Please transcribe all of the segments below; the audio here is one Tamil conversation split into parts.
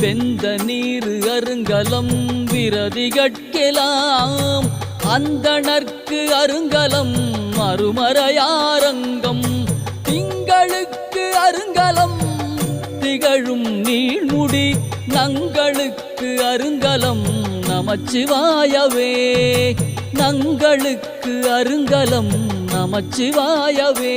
வெந்த நீர் அருங்கலம் விரதிகட்கெலாம் அந்தணர்க்கு அருங்கலம் மறுமறையாரங்கம் திங்களுக்கு அருங்கலம் திகழும் நீழ்முடி நங்களுக்கு அருங்கலம் நமச்சிவாயவே. நங்களுக்கு அருங்கலம் நமச்சிவாயவே.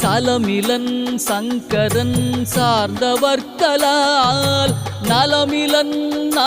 சலமிலன் சங்கரன் சார்ந்தவர்களால் நலமிலன்